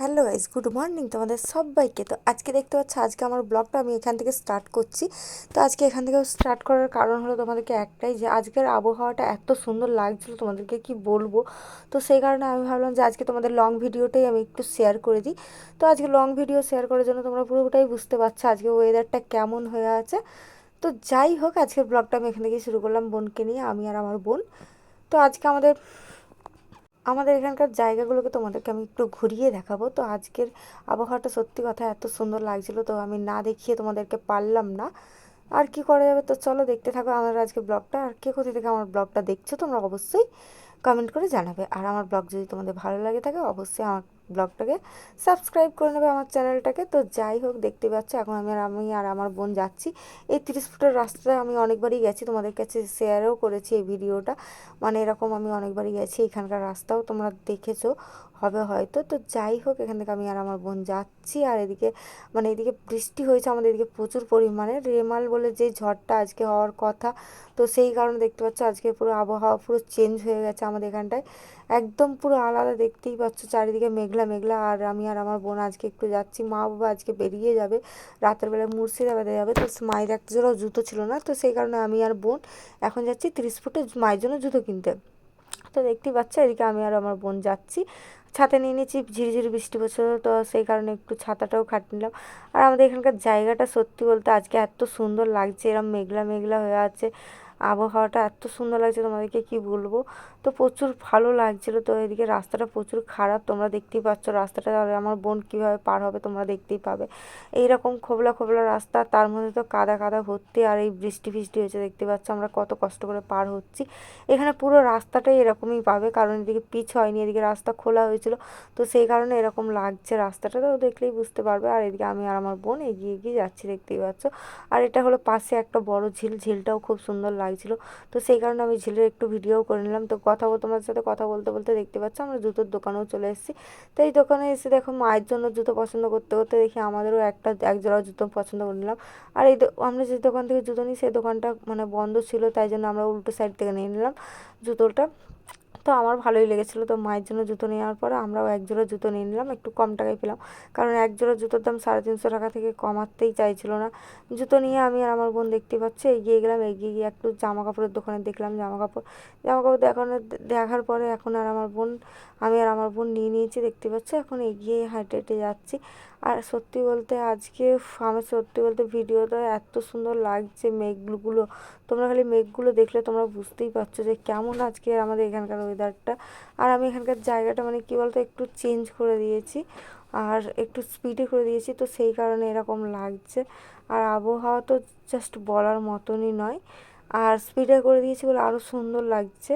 Hello guys good morning তোমাদের সবাইকে। তো আজকে দেখতে পাচ্ছ, আজকে আমার ব্লগটা আমি এখান থেকে স্টার্ট করছি। তো আজকে এখান থেকে স্টার্ট করার কারণ হলো তোমাদেরকে একটাই যে, আজকের আবহাওয়াটা এত সুন্দর লাগছিল তোমাদেরকে কি বলব? তো সেই কারণে আমি ভাবলাম যে, আজকে তোমাদের লং ভিডিওটাই আমি একটু শেয়ার করে দিই। তো আজকে লং ভিডিও শেয়ার করার জন্য তোমরা পুরোটাই বুঝতে পারছ আজকে ওয়েদারটা কেমন হয়ে আছে। তো যাই হোক, আজকের ব্লগটা আমি এখান থেকে শুরু করলাম বোনকে নিয়ে, আমি আর আমার বোন। তো আজকে আমাদের আমাদের এখানকার জায়গাগুলোকে তোমাদেরকে আমি একটু ঘুরিয়ে দেখাবো। তো আজকের আবহাওয়াটা সত্যি কথা এত সুন্দর লাগছিল, তো আমি না দেখিয়ে তোমাদেরকে পারলাম না। আর কি করা যাবে? তো চলো দেখতে থাকো আমার আজকে ব্লগটা। আর কে কোথা থেকে আমার ব্লগটা দেখছ তোমরা অবশ্যই কমেন্ট করে জানাবে। আর আমার ব্লগ যদি তোমাদের ভালো লাগে থাকে, অবশ্যই আমার ব্লগটাকে সাবস্ক্রাইব করে নেবে আমার চ্যানেলটাকে। তো যাই হোক, দেখতে পাচ্ছ, এখন আমি আর আমি আর আমার বোন যাচ্ছি। এই তিরিশ ফুটের রাস্তায় আমি অনেকবারই গেছি, তোমাদের কাছে শেয়ারও করেছি এই ভিডিওটা। মানে এরকম আমি অনেকবারই গেছি, এখানকার রাস্তাও তোমরা দেখেছ। হবে হয়তো। তো যাই হোক, এখান থেকে আমি আর আমার বোন যাচ্ছি। আর এদিকে মানে এদিকে বৃষ্টি হয়েছে, আমাদের এদিকে প্রচুর পরিমাণে। রেমাল বলে যে ঝড়টা আজকে হওয়ার কথা, তো সেই কারণে দেখতে পাচ্ছ আজকে পুরো আবহাওয়া পুরো চেঞ্জ হয়ে গেছে আমাদের এখানটায়। একদম পুরো আলাদা দেখতেই পাচ্ছ, চারিদিকে মেঘলা মেঘলা। আর আমি আর আমার বোন আজকে একটু যাচ্ছি। মা বাবা আজকে বেরিয়ে যাবে, রাতের বেলায় মুর্শিদাবাদে যাবে। তো মায়ের একটা জোড়াও জুতো ছিল না, তো সেই কারণে আমি আর বোন এখন যাচ্ছি তিরিশ ফুটে মায়ের জন্য জুতো কিনতে। তো দেখতেই পাচ্ছ, এদিকে আমি আর আমার বোন যাচ্ছি। ছাতা নিয়ে নিয়েছি ঝিরিঝিরি বৃষ্টি পড়ছিল, তো সেই কারণে একটু ছাতাটাও খাট নিলাম। আর আমাদের এখানকার জায়গাটা সত্যি বলতে আজকে এত সুন্দর লাগছে, এরম মেঘলা মেঘলা হয়ে আছে। আবহাওয়াটা এত সুন্দর লাগছে তোমাদেরকে কি বলব? তো প্রচুর ভালো লাগছিল। তো এদিকে রাস্তাটা প্রচুর খারাপ, তোমরা দেখতেই পাচ্ছ রাস্তাটা। আমার বোন কীভাবে পার হবে তোমরা দেখতেই পাবে। এইরকম খোবলা খোবলা রাস্তা, তার মধ্যে তো কাদা কাদা ভর্তি আর এই বৃষ্টি ফিষ্টি হয়েছে, দেখতে পাচ্ছ আমরা কত কষ্ট করে পার হচ্ছি। এখানে পুরো রাস্তাটাই এরকমই পাবে, কারণ এদিকে পিচ হয়নি, এদিকে রাস্তা খোলা হয়েছিল। তো সেই কারণে এরকম লাগছে রাস্তাটা, তো দেখলেই বুঝতে পারবে। আর এদিকে আমি আর আমার বোন এগিয়ে এগিয়ে যাচ্ছি, দেখতেই পাচ্ছ। আর এটা হলো পাশে একটা বড় ঝিল, ঝিলটাও খুব সুন্দর লাগছিল। তো সেই কারণে আমি ঝিলের একটু ভিডিও করে নিলাম। তো কথা তোমার সাথে কথা বলতে বলতে দেখতে পাচ্ছ আমরা জুতোর দোকানেও চলে এসেছি। তো এই দোকানে এসে দেখো মায়ের জন্য জুতো পছন্দ করতে করতে দেখি আমাদেরও একটা, এক জোড়া জুতো পছন্দ করে নিলাম। আর এই আমরা যে দোকান থেকে জুতো নিই সেই দোকানটা মানে বন্ধ ছিল, তাই জন্য আমরা উল্টো সাইড থেকে নিয়ে নিলাম জুতোটা। তো আমার ভালোই লেগেছিলো। তো মায়ের জন্য জুতো নেওয়ার পরে আমরাও এক জোড়া জুতো নিয়ে নিলাম, একটু কম টাকায় পেলাম। কারণ এক জোড়া জুতোর দাম সাড়ে তিনশো টাকা থেকে কমাতেই চাইছিল না। জুতো নিয়ে আমি আর আমার বোন দেখতে পাচ্ছি, এগিয়ে গেলাম, এগিয়ে গিয়ে একটু জামা কাপড়ের দোকানে দেখলাম জামা কাপড় জামা কাপড় দেখানোর দেখার পরে এখন আর আমার বোন, আমি আর আমার বোন নিয়ে নিয়েছি, দেখতে পাচ্ছি। এখন এগিয়ে হাঁটে হেঁটে যাচ্ছি। আর সত্যি বলতে আজকে আমি সত্যি বলতে ভিডিওটা এত সুন্দর লাগছে মেঘগুলো। তোমরা খালি মেঘগুলো দেখলে তোমরা বুঝতেই পারছ যে কেমন আজকে আমাদের এখানকার ওয়েদারটা আর আমি এখানকার জায়গাটা মানে কী বলতো, একটু চেঞ্জ করে দিয়েছি। আর একটু স্পিডে করে দিয়েছি, তো সেই কারণে এরকম লাগছে। আর আবহাওয়া তো জাস্ট বলার মতনই নয়। আর স্পিডে করে দিয়েছি বলে আরও সুন্দর লাগছে।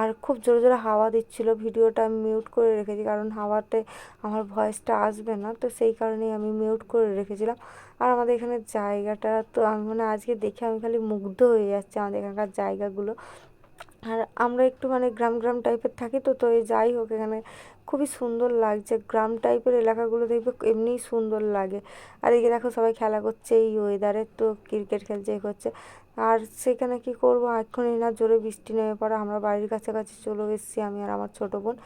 আর খুব জোরে জোরে হাওয়া দিচ্ছিল। ভিডিওটা আমি মিউট করে রেখেছি কারণ হাওয়াতে আমার ভয়েসটা আসবে না। তো সেই কারণেই আমি মিউট করে রেখেছিলাম। আর আমাদের এখানে জায়গাটা তো আমি মানে আজকে দেখে আমি খালি মুগ্ধ হয়ে যাচ্ছি আমাদের এখানকার জায়গাগুলো। আর আমরা একটু মানে গ্রাম গ্রাম টাইপের থাকি তো তো যাই হোক এখানে খুবই সুন্দর লাগছে। গ্রাম টাইপের এলাকাগুলো দেখবে এমনিই সুন্দর লাগে। আর এদিকে দেখো সবাই খেলা করছে, এই ওয়েদারে তো ক্রিকেট খেলছে, এ করছে। আর সেখানে কি করব? এক্ষুনি না জোরে বৃষ্টি নেমে পড়ে, আমরা বাড়ির কাছাকাছি চলে এসেছি আমি আর আমার ছোটো বোন।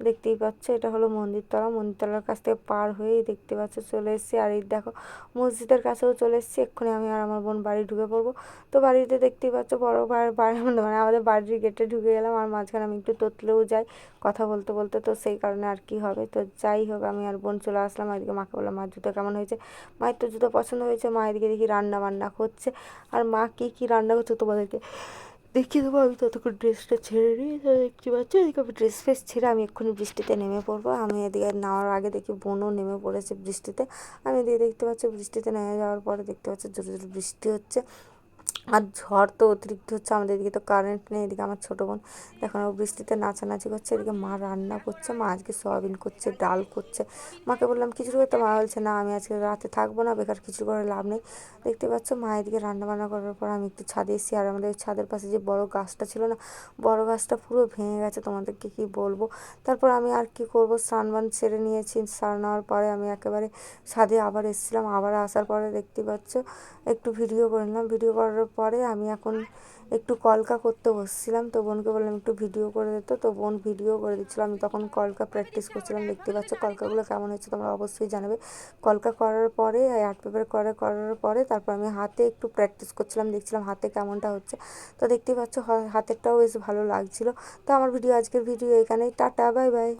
দেখতেই পাচ্ছ, এটা হলো মন্দিরতলা। মন্দিরতলার কাছ থেকে পার হয়েই দেখতে পাচ্ছ, চলে এসেছি। আর এই দেখো, মসজিদের কাছেও চলে এসেছি। এক্ষুনি আমি আর আমার বোন বাড়ি ঢুকে পড়ব। তো বাড়িতে দেখতেই পাচ্ছ, বড় বাড়ি মানে আমাদের বাড়ির গেটে ঢুকে গেলাম। আর মাঝখানে আমি একটু তোতলেও যাই, কথা বলতে বলতে। তো সেই কারণে আর কি হবে। তো যাই হোক, আমি আর বোন চলে আসলাম। এদিকে মাকে বললাম মার জুতো কেমন হয়েছে? মায়ের তো জুতো পছন্দ হয়েছে। মা এদিকে দেখি রান্না বান্না করছে। আর মা কী কী রান্না করছে তোমাদেরকে দেখিয়ে দেবো, আমি ততক্ষণ ড্রেসটা ছেড়ে নিই দেখতে পাচ্ছি এদিকে আমি ড্রেস ফ্রেস ছেড়ে আমি এক্ষুনি বৃষ্টিতে নেমে পড়ব। আমি এদিকে নেওয়ার আগে দেখি বোনও নেমে পড়েছে বৃষ্টিতে। আমি এদিকে দেখতে পাচ্ছি বৃষ্টিতে নেমে যাওয়ার পরে দেখতে পাচ্ছি জোরে জোরে বৃষ্টি হচ্ছে। আর ঝড় তো অতিরিক্ত হচ্ছে, আমাদের এদিকে তো কারেন্ট নেই, এদিকে আমার ছোটো বোন এখন বৃষ্টিতে নাচানাচি করছে, এদিকে মা রান্না করছে, মা আজকে সয়াবিন করছে, ডাল করছে। মাকে বললাম, খিচুড়ি করতে? মা বলছে, না, আমি আজকে রাতে থাকব না, বেকার খিচুড়ি করে লাভ নেই। দেখতে পাচ্ছ, মা এদিকে রান্না বান্না করার পর আমি একটু ছাদে এসেছি, আর আমাদের ছাদের পাশে যে বড় গাছটা ছিল না, বড় গাছটা পুরো ভেঙে গেছে, তোমাদেরকে কি বলব? তারপর আমি আর কি করব? স্নান বান সেরে নিয়েছি, স্নান নেওয়ার পরে আমি একেবারে ছাদে আবার এসেছিলাম, আবার আসার পরে দেখতে পাচ্ছ, একটু ভিডিও করে নিলাম। ভিডিও করার পরে আমি এখন একটু কলকা করতে বসছিলাম, তো বোনকে বললাম একটু ভিডিও করে দিত তো। বোন ভিডিও করে দিচ্ছিল। আমি তখন কলকা প্র্যাকটিস করছিলাম, দেখতে পাচ্ছ কলকাগুলো কেমন হচ্ছে তোমরা অবশ্যই জানাবে। কলকা করার পরে আর্ট পেপার করে, করার পরে তারপর আমি হাতে একটু প্র্যাকটিস করছিলাম, দেখছিলাম হাতে কেমনটা হচ্ছে। তো দেখতেই পাচ্ছ হাতেরটাও বেশ ভালো লাগছিল। তো আমার ভিডিও আজকের ভিডিও এখানেই। Tata bye bye